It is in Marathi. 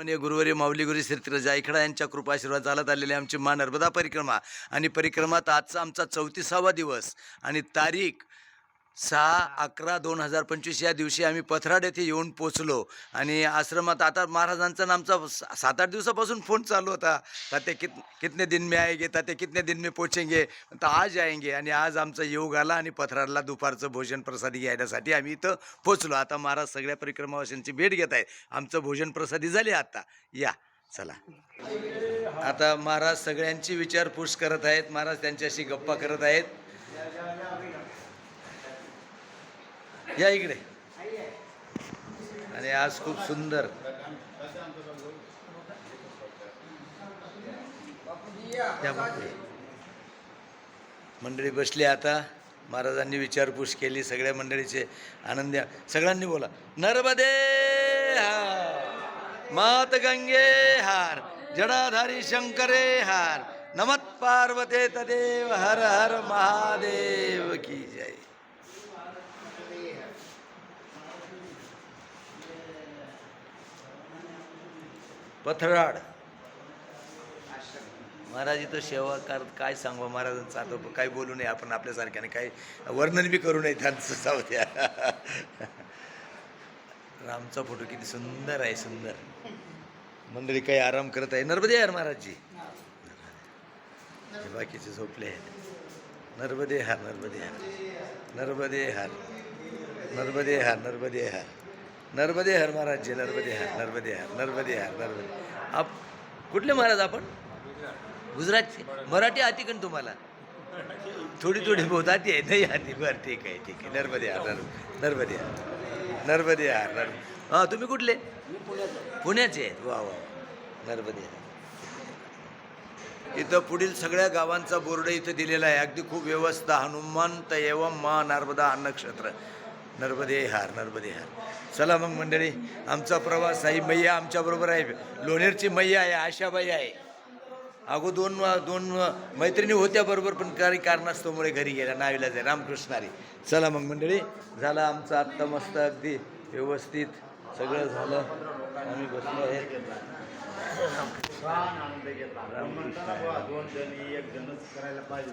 आत्मनीय गुरुवारी माऊली गुरु श्रीत्र जायखडा यांच्या कृपाशीर्वाद चालत आलेली आमची मा नर्मदा परिक्रमा. आणि परिक्रमात आजचा आमचा चौतीसावा दिवस. आणि तारीख सहा अकरा दोन हजार पंचवीस या दिवशी आम्ही पथराड येथे येऊन पोचलो आणि आश्रमात आता महाराजांचा आमचा सात आठ दिवसापासून फोन चालू होता. ताते कित कितने दिन में आएंगे ताते कितने दिन में पोचेंगे तर आज आएंगे. आणि आज आमचा योग आला आणि पथराडला दुपारचं भोजन प्रसादी घ्यायसाठी आम्ही इथं पोचलो आता महाराज सगळ्या परिक्रमावाशांची भेट घेत आहेत. आमचं भोजन प्रसादी झाले आता. या चला. आता महाराज सगळ्यांची विचारपूस करत आहेत. महाराज त्यांच्याशी गप्पा करत आहेत. या इकडे. आणि आज खूप सुंदर. मंडळी. बसली आता. महाराजांनी विचारपूस केली. सगळ्या मंडळीचे आनंद सगळ्यांनी बोला. नर्मदे हार मात गंगे हार जडाधारी शंकरे हार नमत पार्वते तदेव हर हर महादेव की जय. पथराड. महाराज इथं सेवा कर काय सांगू? महाराजांचा आता काय बोलू नये आपण आपल्यासारख्याने. काही वर्णन बी करू नये त्यांचं जाऊ द्या. रामचा फोटो किती सुंदर आहे सुंदर. मंडळी काही आराम करत आहे. नर्मदे यार महाराजजी. हे बाकीचे झोपले आहेत. नर्मदे हार नर्मदे हार. नर्मदे हार. नर्मदे हार नर्मदे हार. नर्मदे हर महाराज जे नर्मदे हर नर्मदे हर नर्मदे हर नर्मदे आप कुठले महाराज आपण? गुजरातचे. मराठी आती कण तुम्हाला? थोडी थोडी बहुत आती आहे. नाही आती. बरं ठीक आहे ठीक आहे. नर्मदे हर नर्म नर्मदे हर. नर्मदे हर नर्म हां तुम्ही कुठले? पुण्याचे आहेत. वा वा नर्मदे हार. इथं पुढील सगळ्या गावांचा बोर्ड इथं दिलेला आहे. अगदी खूप व्यवस्था. हनुमंत एवं मा नर्मदा अन्नक्षेत्र. नक्षत्र नर्मदे हार नर्मदे हार चला मग मंडळी आमचा प्रवास आई मैया आमच्याबरोबर आहे. लोणेरची मैया आहे आशाबाई आहे. अगो दोन दोन मैत्रिणी होत्या बरोबर पण काही कारणास्तवमुळे घरी गेल्या नावीला जाय रामकृष्णारी चला मग मंडळी झाला आमचं आत्ता मस्त अगदी व्यवस्थित सगळं झालं. आम्ही बसलो आहे. दोन जणी एक जणच करायला पाहिजे